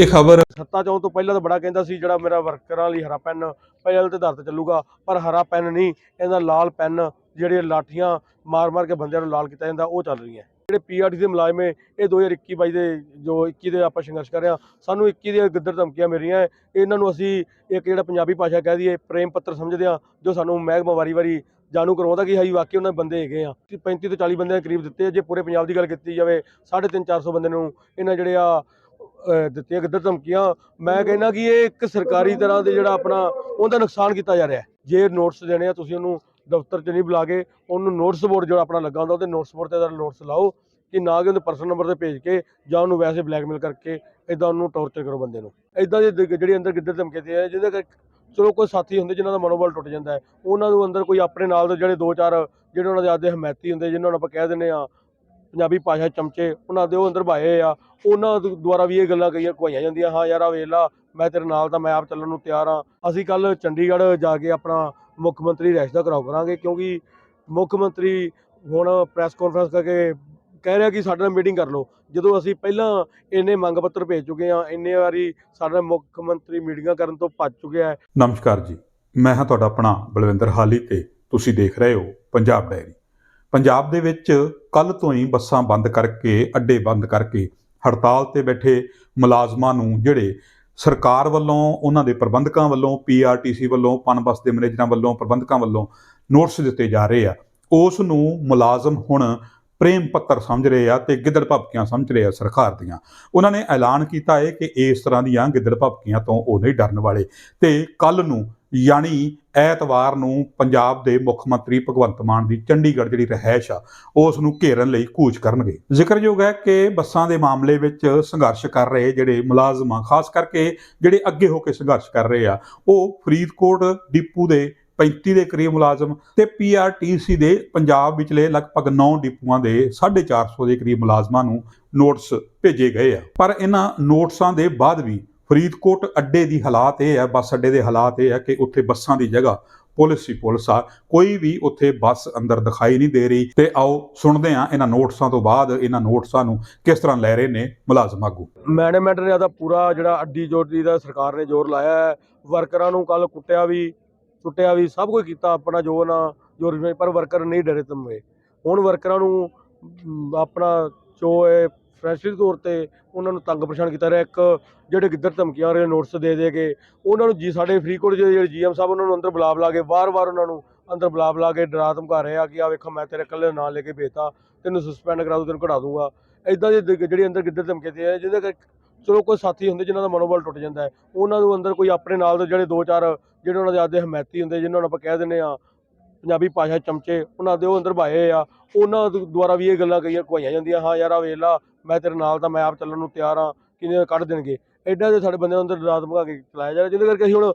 ਇਹ ਖਬਰ ਸੱਤਾ ਚੋਂ ਤੋਂ ਪਹਿਲਾਂ ਤਾਂ ਬੜਾ ਕਹਿੰਦਾ ਸੀ ਜਿਹੜਾ ਮੇਰਾ ਵਰਕਰਾਂ ਲਈ ਹਰਾ ਪੈਨ, ਪਹਿਲ ਤੇ ਆਧਾਰ ਤੇ ਚੱਲੂਗਾ, ਪਰ ਹਰਾ ਪੈਨ ਨਹੀਂ, ਇਹਦਾ ਲਾਲ ਪੈਨ ਜਿਹੜੇ ਲਾਠੀਆਂ ਮਾਰ-ਮਾਰ ਕੇ ਬੰਦਿਆਂ ਨੂੰ ਲਾਲ ਕੀਤਾ ਜਾਂਦਾ, ਉਹ ਚੱਲ ਰਹੀਆਂ ਜਿਹੜੇ ਪੀਆਰਟੀ ਦੇ ਮੁਲਾਜ਼ਮ ਹੈ ਇਹ 2021 22 ਦੇ, ਜੋ 21 ਦੇ ਆਪਾਂ ਸੰਘਰਸ਼ ਕਰ ਰਹੇ ਹਾਂ, ਸਾਨੂੰ 21 ਦੀਆਂ ਗਿੱਦੜ ਧਮਕੀਆਂ ਮਿਲ ਰਹੀਆਂ ਹੈ। ਇਹਨਾਂ ਨੂੰ ਅਸੀਂ ਇੱਕ ਜਿਹੜਾ ਪੰਜਾਬੀ ਭਾਸ਼ਾ ਕਹਿ ਦਈਏ, ਪ੍ਰੇਮ ਪੱਤਰ ਸਮਝਦੇ ਹਾਂ, ਜੋ ਸਾਨੂੰ ਮਹਿਕਮਾ ਵਾਰੀ-ਵਾਰੀ ਜਾਣੂ ਕਰਵਾਉਂਦਾ ਕਿ ਹਾਈ ਵਾਕਈ ਉਹਨਾਂ ਦੇ ਬੰਦੇ ਹੈਗੇ ਆ 35 ਤੋਂ 40 ਬੰਦਿਆਂ ਦੇ ਕਰੀਬ ਦਿੱਤੇ ਜੇ ਪੂਰੇ ਪੰਜਾਬ ਦੀ ਗੱਲ ਕੀਤੀ ਜਾਵੇ 350 400 ਬੰਦੇ ਨੂੰ ਇਹਨਾਂ ਜਿਹੜੇ ਆ ਦਿੱਤੀਆਂ ਗਿੱਦੜ ਧਮਕੀਆਂ? ਮੈਂ ਕਹਿੰਦਾ ਕਿ ਇਹ ਇੱਕ ਸਰਕਾਰੀ ਤਰ੍ਹਾਂ ਦੇ ਜਿਹੜਾ ਆਪਣਾ ਉਹਦਾ ਨੁਕਸਾਨ ਕੀਤਾ ਜਾ ਰਿਹਾ ਜੇ ਨੋਟਸ ਦੇਣੇ ਆ, ਤੁਸੀਂ ਉਹਨੂੰ ਦਫ਼ਤਰ 'ਚ ਨਹੀਂ ਬੁਲਾ ਕੇ ਉਹਨੂੰ ਨੋਟਸ ਬੋਰਡ ਜਿਹੜਾ ਆਪਣਾ ਲੱਗਾ ਹੁੰਦਾ, ਉਹਦੇ ਨੋਟਸ ਬੋਰਡ ਤੇ ਦਾ ਨੋਟਸ ਲਾਓ ਕਿ ਨਾ ਕਿ ਉਹਦੇ ਪਰਸਨਲ ਨੰਬਰ ਤੇ ਭੇਜ ਕੇ ਜਾਂ ਉਹਨੂੰ ਵੈਸੇ ਬਲੈਕਮੇਲ ਕਰਕੇ ਇਦਾਂ ਉਹਨੂੰ ਟੌਰਚਰ ਕਰੋ ਬੰਦੇ ਨੂੰ। ਇਦਾਂ ਦੇ ਦ- ਜਿਹੜੀ ਅੰਦਰ ਗਿੱਦੜ ਧਮਕੇ ਤੇ ਆ, ਜਿਹਦੇ ਕਰਕੇ ਚਲੋ ਕੋਈ ਸਾਥੀ ਹੁੰਦੇ ਜਿਨ੍ਹਾਂ ਦਾ ਮਨੋਬਲ ਟੁੱਟ ਜਾਂਦਾ ਹੈ, ਉਹਨਾਂ ਨੂੰ ਅੰਦਰ ਕੋਈ ਆਪਣੇ ਨਾਲ ਦੇ ਜਿਹੜੇ ਦੋ ਚਾਰ ਜਿਹੜੇ ਉਹਨਾਂ ਦੇ ਆਦੇ ਹਮਾਇਤੀ ਹੁੰਦੇ ਜਿਨ੍ਹਾਂ ਨੂੰ ਆਪਾਂ ਕਹਿ ਦਿੰਦੇ ਆ ਪੰਜਾਬੀ ਭਾਸ਼ਾ ਚਮਚੇ ਉਹਨਾਂ ਦੇ ਉਹ ਅੰਦਰ ਭਾਏ ਆ। ਉਹਨਾਂ ਦੁ- ਦੁਆਰਾ ਵੀ ਇਹ ਗੱਲਾਂ ਕਹੀਆਂ ਕੁਹਾਈਆਂ ਜਾਂਦੀਆਂ, ਹਾਂ ਯਾਰ ਆ ਵੇਖ ਲਾ, ਮੈਂ ਤੇਰੇ ਨਾਲ ਤਾਂ ਮੈਂ ਆਪ ਚੱਲਣ ਨੂੰ ਤਿਆਰ ਹਾਂ। ਅਸੀਂ ਕੱਲ ਚੰਡੀਗੜ੍ਹ ਜਾ ਕੇ ਆਪਣਾ ਮੁੱਖ ਮੰਤਰੀ ਰੈਸ਼ ਦਾ ਘਰਾਓ ਕਰਾਂਗੇ, ਕਿਉਂਕਿ ਮੁੱਖ ਮੰਤਰੀ ਹੁਣ ਪ੍ਰੈਸ ਕਾਨਫਰੰਸ ਕਰਕੇ ਕਹਿ ਰਿਹਾ ਕਿ ਸਾਡੇ ਨਾਲ ਮੀਟਿੰਗ ਕਰ ਲਓ। ਜਦੋਂ ਅਸੀਂ ਪਹਿਲਾਂ ਇੰਨੇ ਮੰਗ ਪੱਤਰ ਭੇਜ ਚੁੱਕੇ ਹਾਂ, ਇੰਨੇ ਵਾਰੀ ਸਾਡੇ ਮੁੱਖ ਮੰਤਰੀ ਮੀਟਿੰਗਾਂ ਕਰਨ ਤੋਂ ਭੱਜ ਚੁੱਕਿਆ ਹੈ ਨਮਸਕਾਰ ਜੀ, ਮੈਂ ਹਾਂ ਤੁਹਾਡਾ ਆਪਣਾ ਬਲਵਿੰਦਰ ਹਾਲੀ ਤੇ ਤੁਸੀਂ ਦੇਖ ਰਹੇ ਹੋ ਪੰਜਾਬ ਡਾਇਰੀ। ਪੰਜਾਬ ਦੇ ਵਿੱਚ ਕੱਲ ਤੋਂ ਹੀ ਬੱਸਾਂ ਬੰਦ ਕਰਕੇ, ਅੱਡੇ ਬੰਦ ਕਰਕੇ ਹੜਤਾਲ ਤੇ ਬੈਠੇ ਮੁਲਾਜ਼ਮਾਂ ਨੂੰ ਜਿਹੜੇ ਸਰਕਾਰ ਵੱਲੋਂ, ਉਹਨਾਂ ਦੇ ਪ੍ਰਬੰਧਕਾਂ ਵੱਲੋਂ ਪੀਆਰਟੀਸੀ ਵੱਲੋਂ, ਪਨ ਬੱਸ ਦੇ ਮੈਨੇਜਰਾਂ ਵੱਲੋਂ, ਪ੍ਰਬੰਧਕਾਂ ਵੱਲੋਂ ਨੋਟਿਸ ਦਿੱਤੇ ਜਾ ਰਹੇ ਆ। ਉਸ ਨੂੰ ਮੁਲਾਜ਼ਮ ਹੁਣ ਪ੍ਰੇਮ ਪੱਤਰ ਸਮਝ ਰਹੇ ਆ ਤੇ ਗਿੱਦੜ ਭਪਕੀਆਂ ਸਮਝ ਰਹੇ ਆ ਸਰਕਾਰ ਦੀਆਂ। ਉਹਨਾਂ ਨੇ ਐਲਾਨ ਕੀਤਾ ਹੈ ਕਿ ਇਸ ਤਰ੍ਹਾਂ ਦੀਆਂ ਗਿੱਦੜ ਭਪਕੀਆਂ ਤੋਂ ਉਹ ਨਹੀਂ ਡਰਨ ਵਾਲੇ। ਤੇ ਕੱਲ ਨੂੰ ਯਾਨੀ ਐਤਵਾਰ ਨੂੰ ਪੰਜਾਬ ਦੇ ਮੁੱਖ ਮੰਤਰੀ ਭਗਵੰਤ ਮਾਨ ਦੀ ਚੰਡੀਗੜ੍ਹ ਜਿਹੜੀ ਰਹਿائش ਆ, ਉਸ ਨੂੰ ਘੇਰਨ ਲਈ ਕੂਚ ਕਰਨਗੇ। ਜ਼ਿਕਰਯੋਗ ਹੈ ਕਿ ਬੱਸਾਂ ਦੇ ਮਾਮਲੇ ਵਿੱਚ ਸੰਘਰਸ਼ ਕਰ ਰਹੇ ਜਿਹੜੇ ਮੁਲਾਜ਼ਮਾਂ ਖਾਸ ਕਰਕੇ ਜਿਹੜੇ ਅੱਗੇ ਹੋ ਕੇ ਸੰਘਰਸ਼ ਕਰ ਰਹੇ ਆ, ਉਹ ਫਰੀਦਕੋਟ, ਡਿੱਪੂ ਦੇ 35 ਦੇ ਕਰੀਬ ਮੁਲਾਜ਼ਮ ਤੇ ਪੀਆਰਟੀਸੀ ਦੇ ਪੰਜਾਬ ਵਿਚਲੇ ਲਗਭਗ 9 ਡਿਪੂਆਂ ਦੇ 450 ਦੇ ਕਰੀਬ ਮੁਲਾਜ਼ਮਾਂ ਨੂੰ ਨੋਟਿਸ ਭੇਜੇ ਗਏ ਆ। ਪਰ ਇਹਨਾਂ ਨੋਟਿਸਾਂ ਦੇ ਬਾਅਦ ਵੀ ਫਰੀਦਕੋਟ ਅੱਡੇ ਦੀ ਹਾਲਾਤ ਇਹ ਹੈ ਬੱਸ ਅੱਡੇ ਦੇ ਹਾਲਾਤ ਇਹ ਹੈ ਕਿ ਉੱਥੇ ਬੱਸਾਂ ਦੀ ਜਗ੍ਹਾ ਪੁਲਿਸ ਹੀ ਪੁਲਿਸ ਆ, ਕੋਈ ਵੀ ਉੱਥੇ ਬੱਸ ਅੰਦਰ ਦਿਖਾਈ ਨਹੀਂ ਦੇ ਰਹੀ। ਤੇ ਆਓ ਸੁਣਦੇ ਹਾਂ ਇਹਨਾਂ ਨੋਟਸਾਂ ਤੋਂ ਬਾਅਦ ਇਹਨਾਂ ਨੋਟਸਾਂ ਨੂੰ ਕਿਸ ਤਰ੍ਹਾਂ ਲੈ ਰਹੇ ਨੇ ਮੁਲਾਜ਼ਮ ਆਗੂ। ਮੈਨੇਜਮੈਂਟ ਨੇ ਦਾ ਪੂਰਾ ਜਿਹੜਾ ਅੱਡੀ ਜੋੜੀ ਦਾ ਸਰਕਾਰ ਨੇ ਜ਼ੋਰ ਲਾਇਆ ਹੈ। ਵਰਕਰਾਂ ਨੂੰ ਕੱਲ ਕੁੱਟਿਆ ਵੀ। ਟੁੱਟਿਆ ਵੀ, ਸਭ ਕੁਝ ਕੀਤਾ ਆਪਣਾ ਜੋ ਨਾ, ਜੋ ਰਿਜ਼ਲਟ- ਪਰ ਵਰਕਰ ਨਹੀਂ ਡਰੇ ਤਮੇ। ਹੁਣ ਵਰਕਰਾਂ ਨੂੰ ਆਪਣਾ ਜੋ ਹੈ ਫਰੈਸ਼ਲੀ ਤੌਰ ਤੇ ਉਹਨਾਂ ਨੂੰ ਤੰਗ ਪਰੇਸ਼ਾਨ ਕੀਤਾ ਰਿਹਾ, ਇੱਕ ਜਿਹੜੇ ਗਿੱਦੜ ਧਮਕੀਆਂ ਵਾਲੇ ਨੋਟਿਸ ਦੇ ਦੇ ਕੇ, ਉਹਨਾਂ ਨੂੰ ਜੀ, ਸਾਡੇ ਫਰੀਕੋਟ ਦੇ ਜਿਹੜੇ ਜੀਐਮ ਸਾਹਿਬ, ਉਹਨਾਂ ਨੂੰ ਅੰਦਰ ਬੁਲਾ ਬੁਲਾ ਕੇ, ਵਾਰ-ਵਾਰ ਉਹਨਾਂ ਨੂੰ ਅੰਦਰ ਬੁਲਾ ਬੁਲਾ ਕੇ ਡਰਾ ਧਮਕਾ ਰਹੇ ਆ ਕਿ ਆ ਵੇਖੋ, ਮੈਂ ਤੇਰੇ ਇਕੱਲੇ ਨਾਂ ਲੈ ਕੇ ਭੇਜਤਾ, ਤੈਨੂੰ ਸਸਪੈਂਡ ਕਰਾ ਦੂੰ ਤੈਨੂੰ ਕਢਾ ਦੂੰਗਾ ਇਦਾਂ ਦੇ ਜਿਹੜੀ ਅੰਦਰ ਗਿੱਦੜ ਧਮਕੇ ਤੇ ਆ, ਜਿਹਦੇ ਕਰਕੇ ਚਲੋ ਕੋਈ ਸਾਥੀ ਹੁੰਦੇ ਜਿਨ੍ਹਾਂ ਦਾ ਮਨੋਬਲ ਟੁੱਟ ਜਾਂਦਾ ਹੈ, ਉਹਨਾਂ ਨੂੰ ਅੰਦਰ ਕੋਈ ਆਪਣੇ ਨਾਲ ਦੇ ਜਿਹੜੇ ਦੋ ਚਾਰ ਜਿਹੜੇ ਉਹਨਾਂ ਦੇ ਆਦੇ ਹਮਾਇਤੀ ਹੁੰਦੇ ਜਿਨ੍ਹਾਂ ਨੂੰ ਆਪਾਂ ਕਹਿ ਦਿੰਦੇ ਆ ਪੰਜਾਬੀ ਭਾਸ਼ਾ ਚਮਚੇ, ਉਹਨਾਂ ਦੇ ਉਹ ਅੰਦਰ ਭਾਏ ਆ, ਉਹਨਾਂ ਦੁਆਰਾ ਵੀ ਇਹ ਗੱਲਾਂ ਕਹੀਆਂ ਕੁਹਾਈਆਂ ਜਾਂਦੀਆਂ, ਹਾਂ ਯਾਰ ਆ ਵੇਖ ਮੈਂ ਤੇਰੇ ਨਾਲ ਤਾਂ ਮੈਂ ਆਪ ਚੱਲਣ ਨੂੰ ਤਿਆਰ ਹਾਂ, ਕਿਨੇ ਕੱਢ ਦੇਣਗੇ ਐਡਾ ਦੇ ਸਾਡੇ ਬੰਦਿਆਂ ਨੂੰ ਅੰਦਰ ਰਾਤ ਭਗਾ ਕੇ ਚਲਾਇਆ ਜਾ ਰਿਹਾ ਜਿਹਦੇ ਕਰਕੇ ਅਸੀਂ ਹੁਣ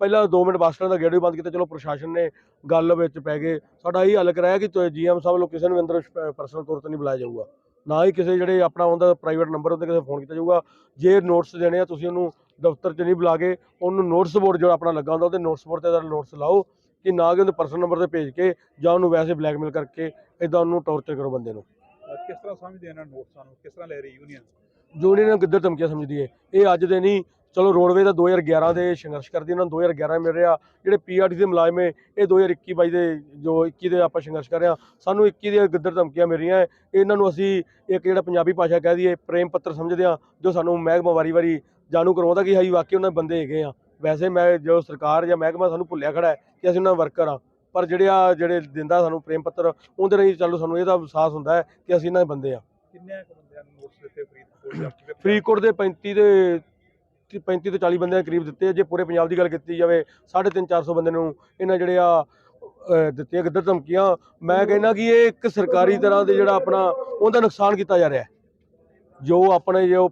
ਪਹਿਲਾਂ 2 ਮਿੰਟ ਬੱਸ ਸਟੈਂਡ ਦਾ ਗੇਟ ਵੀ ਬੰਦ ਕੀਤਾ, ਚਲੋ ਪ੍ਰਸ਼ਾਸਨ ਨੇ ਗੱਲ ਵਿੱਚ ਪੈ ਗਏ, ਸਾਡਾ ਇਹ ਹੱਲ ਕਰਾਇਆ ਕਿ ਜੀਐਮ ਸਾਹਿਬ ਨੂੰ ਕਿਸੇ ਨੂੰ ਅੰਦਰ ਪਰਸਨਲ ਤੌਰ ਤੇ ਨਹੀਂ ਬੁਲਾਇਆ ਜਾਊਗਾ। ਨਾ ਹੀ ਕਿਸੇ ਜਿਹੜੇ ਆਪਣਾ ਉਹਦਾ ਪ੍ਰਾਈਵੇਟ ਨੰਬਰ ਉੱਤੇ ਕਿਸੇ ਫੋਨ ਕੀਤਾ ਜਾਊਗਾ। ਜੇ ਨੋਟਿਸ ਦੇਣੇ ਆ ਤੁਸੀਂ ਉਹਨੂੰ ਦਫ਼ਤਰ 'ਚ ਨਹੀਂ ਬੁਲਾ ਕੇ ਉਹਨੂੰ ਨੋਟਿਸ ਬੋਰਡ ਜਿਹੜਾ ਆਪਣਾ ਲੱਗਾ ਹੁੰਦਾ ਉਹਦੇ ਨੋਟਿਸ ਬੋਰਡ ਤੇ ਦਾ ਨੋਟਿਸ ਲਾਓ ਕਿ ਨਾ ਕਿ ਉਹਦੇ ਪਰਸਨਲ ਨੰਬਰ ਤੇ ਭੇਜ ਕੇ ਜਾਂ ਉਹਨੂੰ ਵੈਸੇ ਬਲੈਕਮੇਲ ਕਰਕੇ ਇਦਾਂ ਉਹਨੂੰ ਟੌਰਚਰ ਕਰੋ ਬੰਦੇ ਨੂੰ। ਕਿਸ ਤਰ੍ਹਾਂ ਸਮਝਦੇ ਇਹਨਾਂ ਨੋਟਿਸਾਂ ਨੂੰ? ਕਿਸ ਤਰ੍ਹਾਂ ਲੈ ਰਹੀ ਯੂਨੀਅਨ ਯੂਨੀਅਨ ਨੂੰ ਗਿੱਦੜ ਧਮਕੀਆਂ ਸਮਝਦੀ ਹੈ ਇਹ ਅੱਜ ਦੇ ਨਹੀਂ ਚਲੋ ਰੋਡਵੇ ਦਾ 2011 ਦੇ ਸੰਘਰਸ਼ ਕਰਦੀ ਉਹਨਾਂ ਨੂੰ 2011 ਮਿਲ ਰਿਹਾ। ਜਿਹੜੇ ਪੀਆਰਟੀ ਦੇ ਮੁਲਾਜ਼ਮ ਇਹ 2021 22 ਦੇ ਜੋ 21 ਦੇ ਆਪਾਂ ਸੰਘਰਸ਼ ਕਰ ਰਹੇ ਹਾਂ ਸਾਨੂੰ 21 ਦੀਆਂ ਗਿੱਦੜ ਧਮਕੀਆਂ ਮਿਲ ਰਹੀਆਂ। ਇਹਨਾਂ ਨੂੰ ਅਸੀਂ ਇੱਕ ਜਿਹੜਾ ਪੰਜਾਬੀ ਭਾਸ਼ਾ ਕਹਿ ਦਈਏ ਪ੍ਰੇਮ ਪੱਤਰ ਸਮਝਦੇ ਹਾਂ ਜੋ ਸਾਨੂੰ ਮਹਿਕਮਾ ਵਾਰੀ-ਵਾਰੀ ਜਾਣੂ ਕਰਵਾਉਂਦਾ ਕਿ ਹਾਈ ਵਾਕਈ ਉਹਨਾਂ ਦੇ ਬੰਦੇ ਹੈਗੇ ਆ। ਵੈਸੇ ਮੈਂ ਜੋ ਸਰਕਾਰ ਜਾਂ ਮਹਿਕਮਾ ਸਾਨੂੰ ਭੁੱਲਿਆ ਖੜਾ ਹੈ ਕਿ ਅਸੀਂ ਉਹਨਾਂ ਦਾ ਵਰਕਰ ਆ ਪਰ ਜਿਹੜੇ ਆ ਜਿਹੜੇ ਦਿੰਦਾ ਸਾਨੂੰ ਪ੍ਰੇਮ ਪੱਤਰ ਉਹਦੇ ਰਾਹੀਂ ਚਲੋ ਸਾਨੂੰ ਇਹਦਾ ਵਿਸ਼ਵਾਸ ਹੁੰਦਾ ਹੈ ਕਿ ਅਸੀਂ ਇਹਨਾਂ ਦੇ ਬੰਦੇ ਆ ਕਿੰਨੇ ਬੰਦਿਆਂ ਨੂੰ ਨੋਟਿਸ ਦਿੱਤੇ ਫਰੀਦਕੋਟ ਦੇ 35 ਦੇ 35 ਤੋਂ 40 ਬੰਦਿਆਂ ਦੇ ਕਰੀਬ ਦਿੱਤੇ। ਜੇ ਪੂਰੇ ਪੰਜਾਬ ਦੀ ਗੱਲ ਕੀਤੀ ਜਾਵੇ 350 400 ਬੰਦੇ ਨੂੰ ਇਹਨਾਂ ਜਿਹੜੇ ਆ ਦਿੱਤੀਆਂ ਗਿੱਦੜ ਧਮਕੀਆਂ। ਮੈਂ ਕਹਿੰਦਾ ਕਿ ਇਹ ਇੱਕ ਸਰਕਾਰੀ ਤਰ੍ਹਾਂ ਦੇ ਜਿਹੜਾ ਆਪਣਾ ਉਹਦਾ ਨੁਕਸਾਨ ਕੀਤਾ ਜਾ ਰਿਹਾ ਜੋ ਆਪਣੇ ਜੋ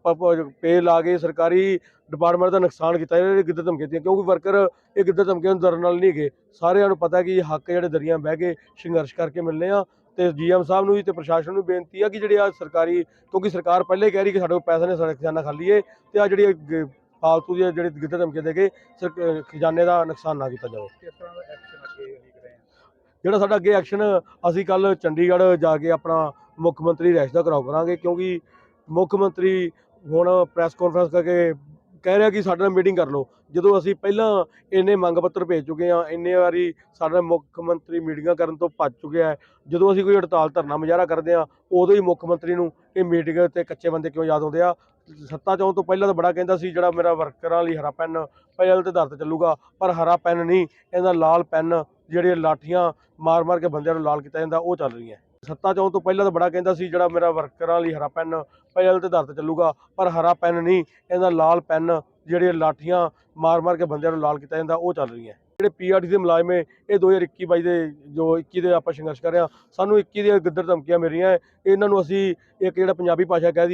ਪੇ ਲਾ ਕੇ ਸਰਕਾਰੀ ਡਿਪਾਰਟਮੈਂਟ ਦਾ ਨੁਕਸਾਨ ਕੀਤਾ ਜਾ ਰਿਹਾ ਗਿੱਦੜ ਧਮਕੀਆਂ ਦਿੱਤੀਆਂ। ਕਿਉਂਕਿ ਵਰਕਰ ਇਹ ਗਿੱਦੜ ਧਮਕੀਆਂ ਨੂੰ ਡਰਨ ਨਾਲ ਨਹੀਂ ਹੈਗੇ। ਸਾਰਿਆਂ ਨੂੰ ਪਤਾ ਕਿ ਇਹ ਹੱਕ ਜਿਹੜੇ ਦਰੀਆਂ ਬਹਿ ਕੇ ਸੰਘਰਸ਼ ਕਰਕੇ ਮਿਲਨੇ ਆ। ਤੇ ਜੀਐਮ ਸਾਹਿਬ ਨੂੰ ਵੀ ਤੇ ਪ੍ਰਸ਼ਾਸਨ ਨੂੰ ਬੇਨਤੀ ਆ ਕਿ ਜਿਹੜੇ ਆ ਸਰਕਾਰੀ ਕਿਉਂਕਿ ਸਰਕਾਰ ਪਹਿਲੇ ਕਹਿ ਰਹੀ ਕਿ ਸਾਡੇ ਕੋਲ ਪੈਸੇ ਨੇ ਸਾਡੇ ਖਜ਼ਾਨਾ ਖਾਲੀ ਏ। ਤੇ ਆ ਜਿਹੜੀ ਫਾਲਤੂ ਦੀ ਜਿਹੜੀ ਗਿੱਦੜ ਧਮਕੀਆਂ ਦੇ ਕੇ ਸਰ- ਖਜ਼ਾਨੇ ਦਾ ਨੁਕਸਾਨ ਨਾ ਕੀਤਾ ਜਾਵੇ। ਕਿਸ ਤਰ੍ਹਾਂ ਦਾ ਐਕਸ਼ਨ ਅੱਗੇ ਲਿਖ ਰਹੇ ਆ? ਜਿਹੜਾ ਸਾਡਾ ਅੱਗੇ ਐਕਸ਼ਨ ਅਸੀਂ ਕੱਲ ਚੰਡੀਗੜ੍ਹ ਜਾ ਕੇ ਆਪਣਾ ਮੁੱਖ ਮੰਤਰੀ ਰੈਸ਼ ਦਾ ਘਰਾਓ ਕਰਾਂਗੇ ਕਿਉਂਕਿ ਮੁੱਖ ਮੰਤਰੀ ਹੁਣ ਪ੍ਰੈਸ ਕਾਨਫਰੰਸ ਕਰਕੇ ਕਹਿ ਰਿਹਾ ਕਿ ਸਾਡੇ ਨਾਲ ਮੀਟਿੰਗ ਕਰ ਲਓ। ਜਦੋਂ ਅਸੀਂ ਪਹਿਲਾਂ ਇੰਨੇ ਮੰਗ ਪੱਤਰ ਭੇਜ ਚੁੱਕੇ ਹਾਂ, ਇੰਨੇ ਵਾਰੀ ਸਾਡੇ ਨਾਲ ਮੁੱਖ ਮੰਤਰੀ ਮੀਟਿੰਗਾਂ ਕਰਨ ਤੋਂ ਭੱਜ ਚੁੱਕਿਆ ਹੈ ਜਦੋਂ ਅਸੀਂ ਕੋਈ ਹੜਤਾਲ ਧਰਨਾ ਮੁਜ਼ਾਹਰਾ ਕਰਦੇ ਹਾਂ, ਉਦੋਂ ਹੀ ਮੁੱਖ ਮੰਤਰੀ ਨੂੰ ਇਹ ਮੀਟਿੰਗ ਤੇ ਕੱਚੇ ਬੰਦੇ ਕਿਉਂ ਯਾਦ ਆਉਂਦੇ ਆ? ਸੱਤਾ ਚਾਉਣ ਤੋਂ ਪਹਿਲਾਂ ਤਾਂ ਬੜਾ ਕਹਿੰਦਾ ਸੀ, ਜਿਹੜਾ ਮੇਰਾ ਵਰਕਰਾਂ ਲਈ ਹਰਾ ਪੈਨ ਪਹਿਲ ਤੇ ਆਧਾਰ ਤੇ ਚੱਲੂਗਾ, ਪਰ ਹਰਾ ਪੈਨ ਨਹੀਂ, ਇਹਦਾ ਲਾਲ ਪੈਨ ਜਿਹੜੀਆਂ ਲਾਠੀਆਂ ਮਾਰ ਮਾਰ ਕੇ ਬੰਦਿਆਂ ਨੂੰ ਲਾਲ ਕੀਤਾ ਜਾਂਦਾ, ਉਹ ਚੱਲ ਰਹੀਆਂ। ਸੱਤਾ ਚਾਉਣ ਤੋਂ ਪਹਿਲਾਂ ਤਾਂ ਬੜਾ ਕਹਿੰਦਾ ਸੀ ਜਿਹੜਾ ਮੇਰਾ ਵਰਕਰਾਂ ਲਈ ਹਰਾ ਪੈਨ, ਪਹਿਲ ਤੇ ਆਧਾਰ ਤੇ ਚੱਲੂਗਾ, ਪਰ ਹਰਾ ਪੈਨ ਨਹੀਂ, ਇਹਦਾ ਲਾਲ ਪੈਨ ਜਿਹੜੇ ਲਾਠੀਆਂ ਮਾਰ ਮਾਰ ਕੇ ਬੰਦਿਆਂ ਨੂੰ ਲਾਲ ਕੀਤਾ ਜਾਂਦਾ, ਉਹ ਚੱਲ ਰਹੀਆਂ ਜਿਹੜੇ ਪੀਆਰਟੀ ਦੇ ਮੁਲਾਜ਼ਮ ਹੈ ਇਹ 2021 22 ਦੇ ਜੋ 21 ਦੇ ਆਪਾਂ ਸੰਘਰਸ਼ ਕਰ ਰਹੇ ਹਾਂ, ਸਾਨੂੰ 21 ਦੀਆਂ ਗਿੱਦੜ ਧਮਕੀਆਂ ਮਿਲ ਰਹੀਆਂ ਹੈ। ਇਹਨਾਂ ਨੂੰ ਅਸੀਂ ਇੱਕ ਜਿਹੜਾ ਪੰਜਾਬੀ ਭਾਸ਼ਾ ਕਹਿ ਦਈਏ